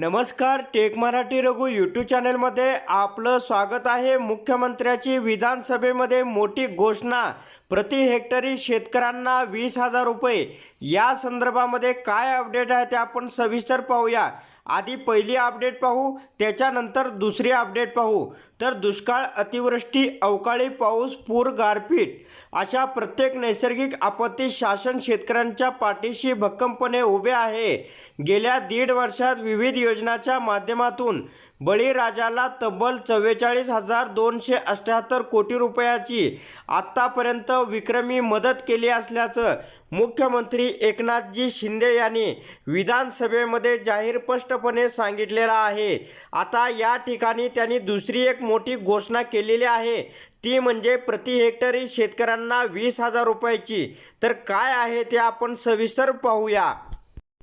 नमस्कार tech Marathi Raghu YouTube चॅनलमध्ये आपलं स्वागत आहे. मुख्यमंत्र्याची विधानसभेमध्ये मोठी घोषणा. प्रति हेक्टरी शेतकऱ्यांना वीस हजार रुपये. या संदर्भामध्ये काय अपडेट आहे ते आपण सविस्तर पाहूया. आधी पहिली अपडेट पाहू त्याच्यानंतर दुसरी अपडेट पाहू. तर दुष्काळ अतिवृष्टी अवकाळी पाऊस पूर गारपीट अशा प्रत्येक नैसर्गिक आपत्ती शासन शेतकऱ्यांच्या पाठीशी भक्कमपणे उभे आहे. गेल्या दीड वर्षात विविध योजनाच्या माध्यमातून बळीराजाला तब्बल चव्वेचाळीस हजार दोनशे अठ्याहत्तर कोटी रुपयाची आत्तापर्यंत विक्रमी मदत केली असल्याचं मुख्यमंत्री एकनाथजी शिंदे यांनी विधानसभेमध्ये जाहीर स्पष्टपणे सांगितलेलं आहे. आता या ठिकाणी त्यांनी दुसरी एक मोठी घोषणा केलेली आहे. ती म्हणजे प्रति हेक्टरी शेतकऱ्यांना वीस हजार रुपयाची. तर काय आहे ते आपण सविस्तर पाहूया.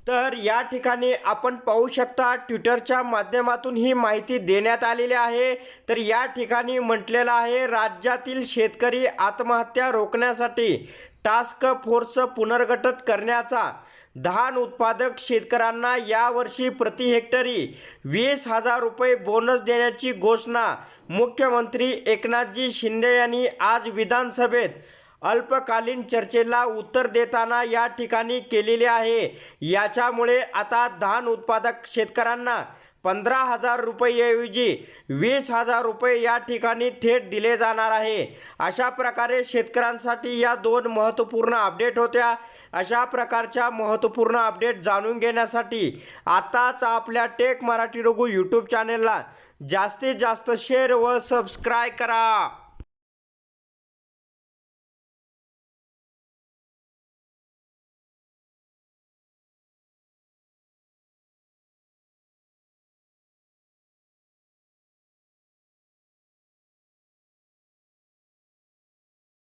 तर या ठिकाणी आपण पाहू शकता ट्विटरच्या माध्यमातून ही माहिती देण्यात आलेली आहे. तर या ठिकाणी म्हटलेलं आहे राज्यातील शेतकरी आत्महत्या रोखण्यासाठी टास्क फोर्स पुनर्गठन करण्याचा धान उत्पादक शेतकऱ्यांना यावर्षी प्रति हेक्टरी वीस हजार रुपये बोनस देण्याची घोषणा मुख्यमंत्री एकनाथजी शिंदे यांनी आज विधानसभेत अल्पकालीन चर्चेला उत्तर देताना या ठिकाणी केलेले आहे. याच्यामुळे आता धान उत्पादक शेतकऱ्यांना पंधरा हजार रुपयेऐवजी वीस हजार रुपये या ठिकाणी थेट दिले जाणार आहे. अशा प्रकारे शेतकऱ्यांसाठी या दोन महत्त्वपूर्ण अपडेट होत्या. अशा प्रकारच्या महत्त्वपूर्ण अपडेट जाणून घेण्यासाठी आताच आपल्या टेक मराठी रघु यूट्यूब चॅनेलला जास्तीत जास्त शेअर व सबस्क्राईब करा.